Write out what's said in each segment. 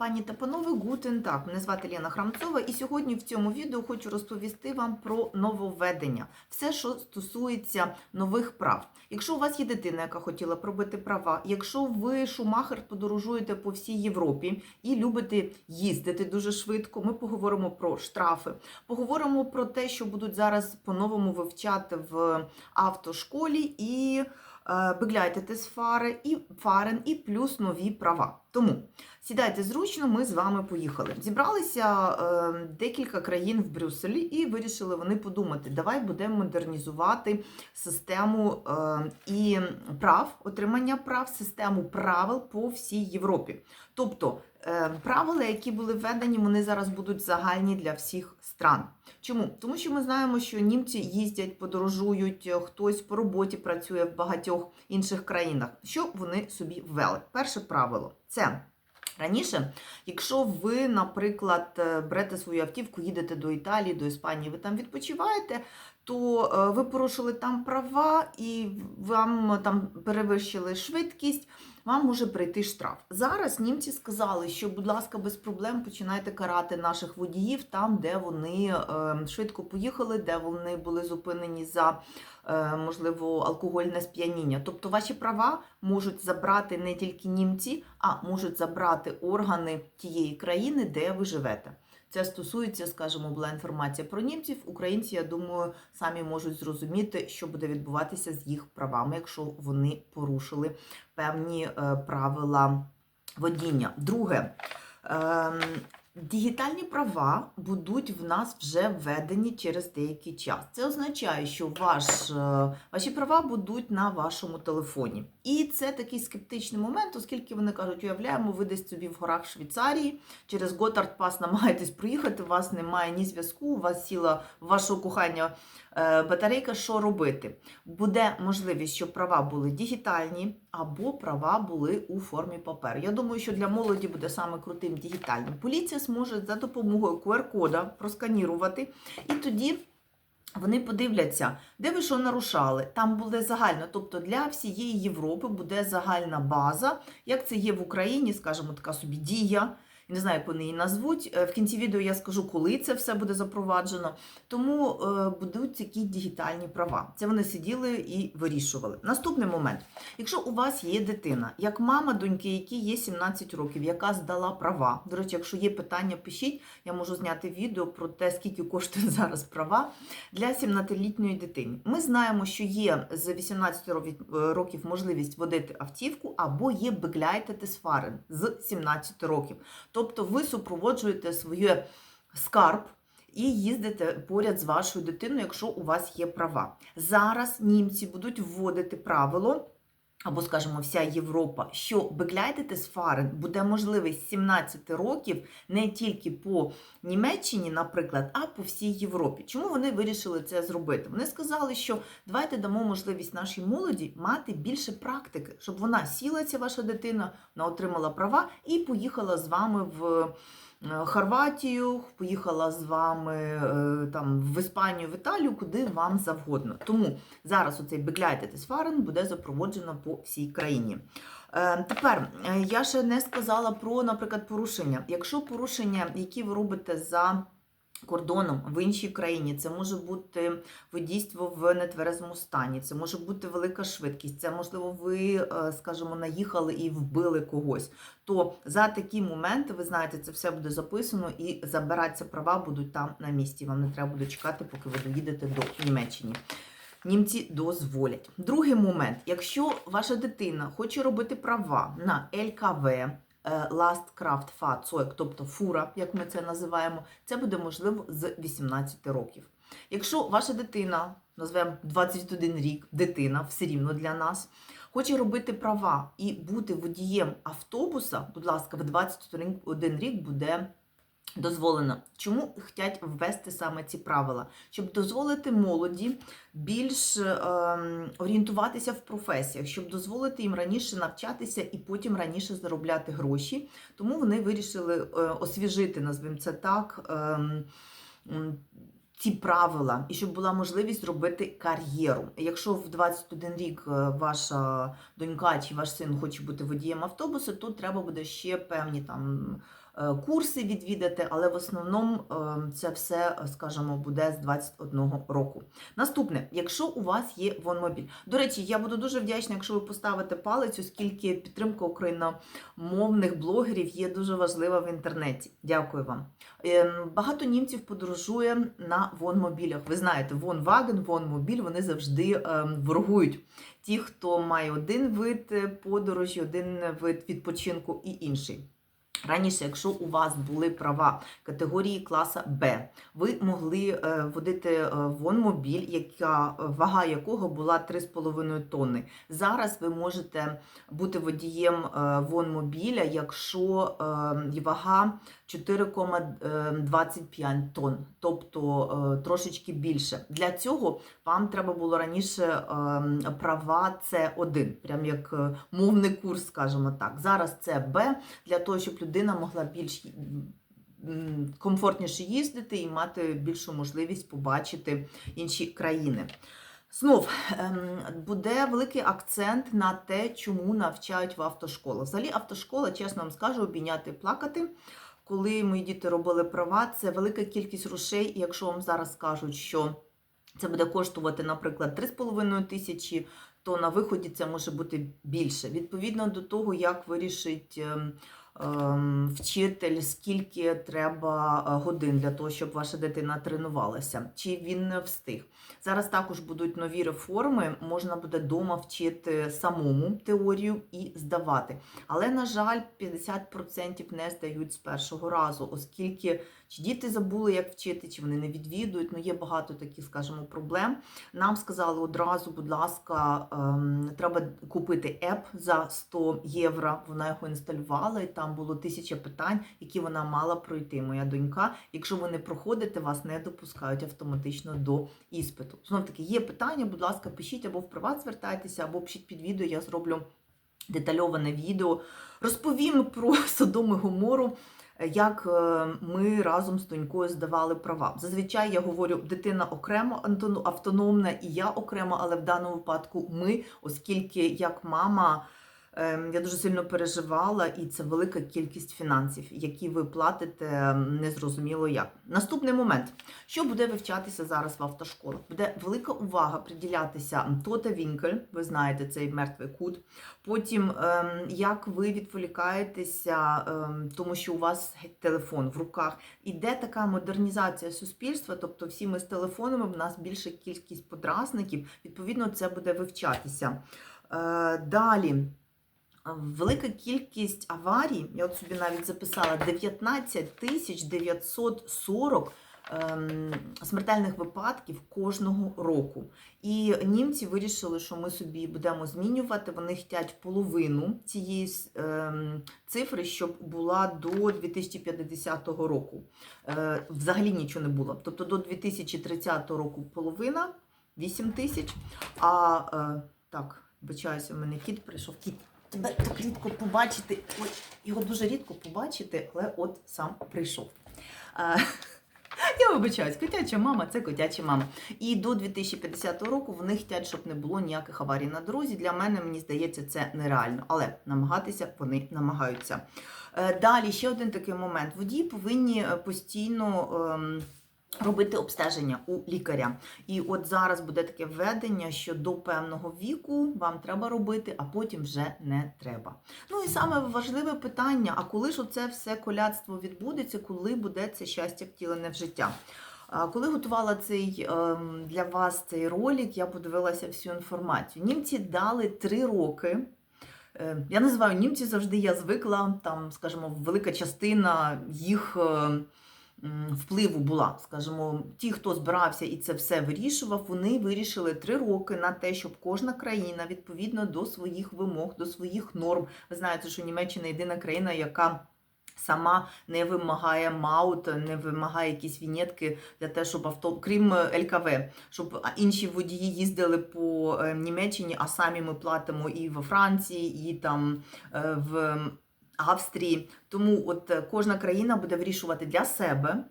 Пані та панове, гутен так. Мене звати Лена Храмцова, і сьогодні в цьому відео хочу розповісти вам про нововведення, все, що стосується нових прав. Якщо у вас є дитина, яка хотіла пробити права, якщо ви шумахер подорожуєте по всій Європі і любите їздити дуже швидко, ми поговоримо про штрафи, поговоримо про те, що будуть зараз по-новому вивчати в автошколі і. е, Begleitete фари і фарен, і плюс нові права. Тому сідайте зручно, ми з вами поїхали. Зібралися е, декілька країн в Брюсселі і вирішили вони подумати, давай будемо модернізувати систему е, і прав, отримання прав, систему правил по всій Європі. Тобто е, правила, які були введені, вони зараз будуть загальні для всіх стран. Чому? Тому що ми знаємо, що німці їздять, подорожують, хтось по роботі працює в багатьох інших країнах. Що вони собі ввели? Перше правило це. Раніше, якщо ви, наприклад, е, берете свою автівку, їдете до Італії, до Іспанії, ви там відпочиваєте, то е, ви порушили там права і вам там перевищили швидкість, вам може прийти штраф. Зараз німці сказали, що, будь ласка, без проблем починайте карати наших водіїв там, де вони е, швидко поїхали, де вони були зупинені за е, можливо алкогольне сп'яніння. Тобто ваші права можуть забрати не тільки німці, а можуть забрати органи тієї країни, де ви живете. Це стосується, скажімо, була інформація про німців. Українці, я думаю, самі можуть зрозуміти, що буде відбуватися з їх правами, якщо вони порушили певні е, правила водіння. Друге. Дігітальні права будуть в нас вже введені через деякий час. Це означає, що ваш, е, ваші права будуть на вашому телефоні. І це такий скептичний момент, оскільки вони кажуть, уявляємо, ви десь собі в горах Швейцарії, через Готард Пас намагаєтесь проїхати, у вас немає ні зв'язку, у вас сіла вашого кохання е, батарейка, що робити? Буде можливість, щоб права були дігітальні або права були у формі паперу. Я думаю, що для молоді буде саме крутим дігітальним. Поліція зможе за допомогою QR-кода просканірувати, і тоді. Вони подивляться, де ви що нарушали. Там буде загально, тобто для всієї Європи буде загальна база, як це є в Україні, скажімо, така собі дія. Не знаю, як вони її назвуть. Е, В кінці відео я скажу, коли це все буде запроваджено. Тому е, будуть такі дігітальні права. Це вони сиділи і вирішували. Наступний момент: якщо у вас є дитина, як мама доньки, якій є 17 років, яка здала права. До речі, якщо є питання, пишіть, я можу зняти відео про те, скільки коштують зараз права для 17-літньої дитини. Ми знаємо, що є з 18 років можливість водити автівку або є begleitetes з 17 років. Тобто ви супроводжуєте своє скарб і їздите поряд з вашою дитиною, якщо у вас є права. Зараз німці будуть вводити правило. Або, скажімо, вся Європа, що begleitetes fahren буде можливість з 17 років не тільки по Німеччині, наприклад, а по всій Європі. Чому вони вирішили це зробити? Вони сказали, що давайте дамо можливість нашій молоді мати більше практики, щоб вона сіла, ця ваша дитина, вона отримала права і поїхала з вами в. Е, Хорватію, поїхала з вами е, там в Іспанію, в Італію, куди вам завгодно. Тому зараз оцей Begleitetes буде запроводжено по всій країні. Е, Тепер я ще не сказала про, наприклад, порушення. Якщо порушення, які ви робите за кордоном в іншій країні, це може бути водійство в нетверезому стані, це може бути велика швидкість, це можливо, ви, е, скажімо, наїхали і вбили когось. То за такі моменти, ви знаєте, це все буде записано і забиратися права будуть там на місці. Вам не треба буде чекати, поки ви доїдете до Німеччини. Німці дозволять. Другий момент: якщо ваша дитина хоче робити права на ЛКВ, е, Lastkraft Fahrzeug, тобто фура, як ми це називаємо, це буде можливо з 18 років. Якщо ваша дитина, назвемо 21 рік, дитина все рівно для нас, хоче робити права і бути водієм автобуса, будь ласка, в 21 рік буде дозволено. Чому хочуть ввести саме ці правила? Щоб дозволити молоді більш ем, орієнтуватися в професіях, щоб дозволити їм раніше навчатися і потім раніше заробляти гроші. Тому вони вирішили е, освіжити, назвемо це так. ем, ці правила, і щоб була можливість зробити кар'єру. Якщо в 21 рік е, ваша донька чи ваш син хоче бути водієм автобусу, то треба буде ще певні там е, курси відвідати, але в основному е, це все, е, скажімо, буде з 21 року. Наступне, якщо у вас є вонмобіль. До речі, я буду дуже вдячна, якщо ви поставите палець, оскільки підтримка україномовних блогерів є дуже важлива в інтернеті. Дякую вам. Ем, Багато німців подорожує на вонмобілях. Ви знаєте, вонваген, вонмобіль, вони завжди ем, ворогують. Ті, хто має один вид е, подорожі, один вид відпочинку і інший. Раніше, якщо у вас були права категорії класа Б, ви могли е, водити е, вонмобіль, яка вага якого була 3,5 тонни. Зараз ви можете бути водієм е, вонмобіля, якщо е, вага 4,25 тонн, тобто е, трошечки більше. Для цього вам треба було раніше е, права С1, прям як е, мовний курс, скажімо так. Зараз це Б, для того, щоб людина могла більш комфортніше їздити і мати більшу можливість побачити інші країни. Знов ем, буде великий акцент на те, чому навчають в автошколах. Взагалі, автошкола, чесно вам скажу, обійняти плакати. Коли мої діти робили права, це велика кількість грошей. І якщо вам зараз скажуть, що це буде коштувати, наприклад, 3,5 тисячі, то на виході це може бути більше. Відповідно до того, як вирішить ем, вчитель, скільки треба е, годин для того, щоб ваша дитина тренувалася, чи він не встиг. Зараз також будуть нові реформи, можна буде вдома вчити самому теорію і здавати. Але, на жаль, 50% не здають з першого разу, оскільки чи діти забули, як вчити, чи вони не відвідують. Ну, є багато таких, скажімо, проблем. Нам сказали одразу, будь ласка, ем, треба купити еп за 100 євро. Вона його інсталювала, і там було тисяча питань, які вона мала пройти. Моя донька. Якщо ви не проходите, вас не допускають автоматично до іспиту. Знов таки, є питання, будь ласка, пишіть або в приват звертайтеся, або пишіть під відео, я зроблю детальоване відео. Розповім про Содом і Гомору, як е, ми разом з донькою здавали права. Зазвичай я говорю, дитина окремо автономна, і я окремо, але в даному випадку ми, оскільки як мама. Ем, Я дуже сильно переживала, і це велика кількість фінансів, які ви платите ем, незрозуміло як. Наступний момент, що буде вивчатися зараз в автошколах? Буде велика увага приділятися Тота Вінкель, ви знаєте цей мертвий кут. Потім, ем, як ви відволікаєтеся, тому що у вас телефон в руках. Іде така модернізація суспільства, тобто всі ми з телефонами, в нас більша кількість подразників, відповідно, це буде вивчатися. Е, Далі. Велика кількість аварій, я от собі навіть записала 19 тисяч 940 ем, смертельних випадків кожного року. І німці вирішили, що ми собі будемо змінювати. Вони хочуть половину цієї ем, цифри, щоб була до 2050 року. Е, взагалі нічого не було. Тобто до 2030 року половина 8 тисяч. А е, так, вибачаюся, у мене кіт прийшов. Кіт, тебе так рідко побачити. Ой, його дуже рідко побачити, але от сам прийшов. Е, я вибачаюсь, котяча мама це котяча мама. І до 2050 року вони хочуть, щоб не було ніяких аварій на дорозі. Для мене, мені здається, це нереально. Але намагатися вони намагаються. Е, Далі ще один такий момент. Водії повинні е, постійно. Ем, Робити обстеження у лікаря. І от зараз буде таке введення, що до певного віку вам треба робити, а потім вже не треба. Ну і саме важливе питання: а коли ж оце все коляцтво відбудеться, коли буде це щастя втілене в життя? Коли готувала цей ем, для вас цей ролик, я подивилася всю інформацію. Німці дали три роки. Е, Я називаю німці завжди, я звикла, там, скажімо, велика частина їх е, м, впливу була. Скажімо, ті, хто збирався і це все вирішував, вони вирішили три роки на те, щоб кожна країна відповідно до своїх вимог, до своїх норм. Ви знаєте, що Німеччина єдина країна, яка сама не вимагає маут, не вимагає якісь вінетки для того, щоб авто, крім е, ЛКВ, щоб інші водії їздили по е, Німеччині, а самі ми платимо і в Франції, і там е, в Австрії. Тому от е, кожна країна буде вирішувати для себе.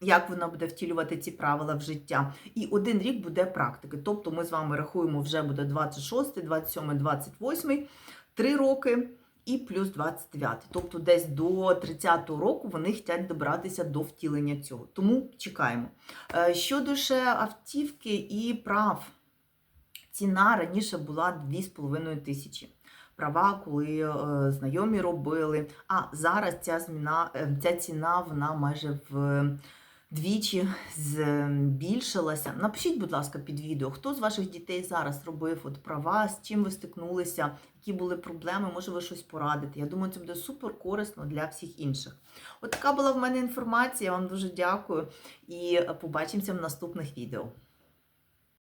Як вона буде втілювати ці правила в життя, і один рік буде практики. Тобто, ми з вами рахуємо, вже буде 26, 27, 28, три роки. і плюс 29. Тобто десь до 30-го року вони хочуть добратися до втілення цього. Тому чекаємо. Е, Щодо ще автівки і прав, ціна раніше була 2,5 тисячі. Права, коли е, знайомі робили. А зараз ця зміна, е, ця ціна вона майже в двічі збільшилася. Напишіть, будь ласка, під відео, хто з ваших дітей зараз робив от права, з чим ви стикнулися, які були проблеми, може ви щось порадите. Я думаю, це буде супер корисно для всіх інших. От така була в мене інформація. Я вам дуже дякую і побачимося в наступних відео.